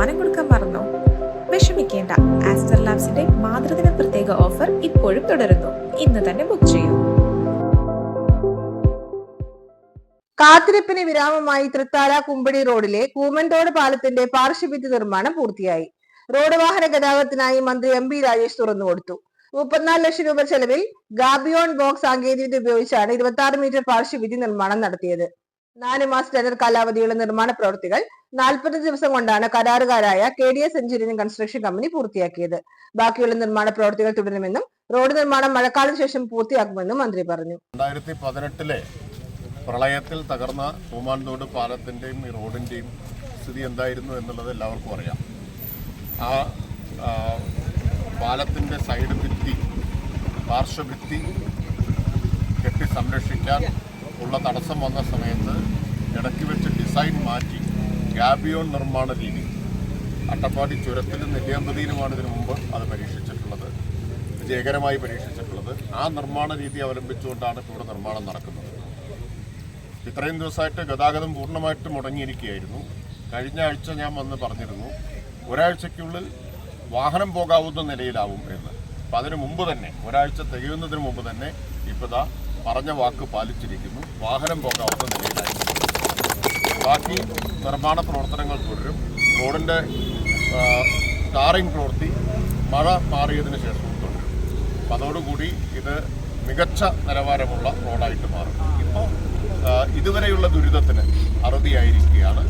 സമ്മാനം കൊടുക്കാൻ മറന്നോ? വിഷമിക്കേണ്ട. ആസ്റ്റർ ലാബ്സിന്റെ മാതൃദിന പ്രത്യേക ഓഫർ ഇപ്പോഴും തുടരുന്നു. ഇന്ന് തന്നെ ബുക്ക് ചെയ്യൂ. കാത്തിരിപ്പിന് വിരാമമായി തൃത്താല കുമ്പടി റോഡിലെ കൂമൻതോട് പാലത്തിന്റെ പാർശ്വഭിത്തി നിർമ്മാണം പൂർത്തിയായി. റോഡ് വാഹന ഗതാഗതത്തിനായി മന്ത്രി എം പി രാജേഷ് തുറന്നുകൊടുത്തു മുപ്പത്തിനാല് ലക്ഷം രൂപ ചെലവിൽ ഗാബിയോൺ ബോക്സ് സാങ്കേതികവിദ്യ ഉപയോഗിച്ചാണ് ഇരുപത്തി ആറ് മീറ്റർ പാർശ്വഭിത്തി നിർമ്മാണം നടത്തിയത്. നാല് മാസ ടെൻഡർ കാലാവധിയുള്ള നിർമ്മാണ പ്രവൃത്തികൾ നാൽപ്പത് ദിവസം കൊണ്ടാണ് കരാറുകാരായ K D S engineering construction company പൂർത്തിയാക്കിയത്. ബാക്കിയുള്ള നിർമ്മാണ പ്രവൃത്തികൾ തുടരുമെന്നും റോഡ് നിർമ്മാണം മഴക്കാലത്തിന് ശേഷം പൂർത്തിയാക്കുമെന്നും മന്ത്രി പറഞ്ഞു. രണ്ടായിരത്തി പതിനെട്ടിലെ പ്രളയത്തിൽ തകർന്ന കൂമാൻതോട് പാലത്തിന്റെയും ഈ റോഡിന്റെയും സ്ഥിതി എന്തായിരുന്നു എന്നുള്ളത് എല്ലാവർക്കും അറിയാം. ആ പാലത്തിന്റെ സൈഡ് ഭിത്തി പാർശ്വഭിത്തി കെട്ടി സംരക്ഷിക്കാൻ ഉള്ള തടസ്സം വന്ന സമയത്ത് ഇടയ്ക്ക് വെച്ച് ഡിസൈൻ മാറ്റി ഗാബിയോൺ നിർമ്മാണ രീതി. അട്ടപ്പാടി ചുരത്തിലും നെല്ലിയാമ്പതിയിലുമാണ് ഇതിനു മുമ്പ് അത് പരീക്ഷിച്ചിട്ടുള്ളത്. വിജയകരമായി പരീക്ഷിച്ചിട്ടുള്ളത്. ആ നിർമ്മാണ രീതി അവലംബിച്ചുകൊണ്ടാണ് ഇപ്പോൾ ഇവിടെ നിർമ്മാണം നടക്കുന്നത്. ഇത്രയും ദിവസമായിട്ട് ഗതാഗതം പൂർണമായിട്ട് മുടങ്ങിയിരിക്കുകയായിരുന്നു. കഴിഞ്ഞ ആഴ്ച ഞാൻ വന്ന് പറഞ്ഞിരുന്നു ഒരാഴ്ചയ്ക്കുള്ളിൽ വാഹനം പോകാവുന്ന നിലയിലാവും എന്ന്. അപ്പം അതിനു മുമ്പ് തന്നെ ഒരാഴ്ച തികയുന്നതിന് മുമ്പ് തന്നെ ഇപ്പോൾ പറഞ്ഞ വാക്ക് പാലിച്ചിരിക്കുന്നു. വാഹനം പോകാവുന്ന നിലയിലായി ബാക്കി നിർമ്മാണ പ്രവർത്തനങ്ങൾ തുടരും. റോഡിന്റെ ടാറിംഗ് പ്രവൃത്തി മഴ മാറിയതിന് ശേഷം തുടരും. അപ്പം അതോടുകൂടി ഇത് മികച്ച നിലവാരമുള്ള റോഡായിട്ട് മാറും. ഇപ്പോൾ ഇതുവരെയുള്ള ദുരിതത്തിന് അറുതിയായിരിക്കുകയാണ്.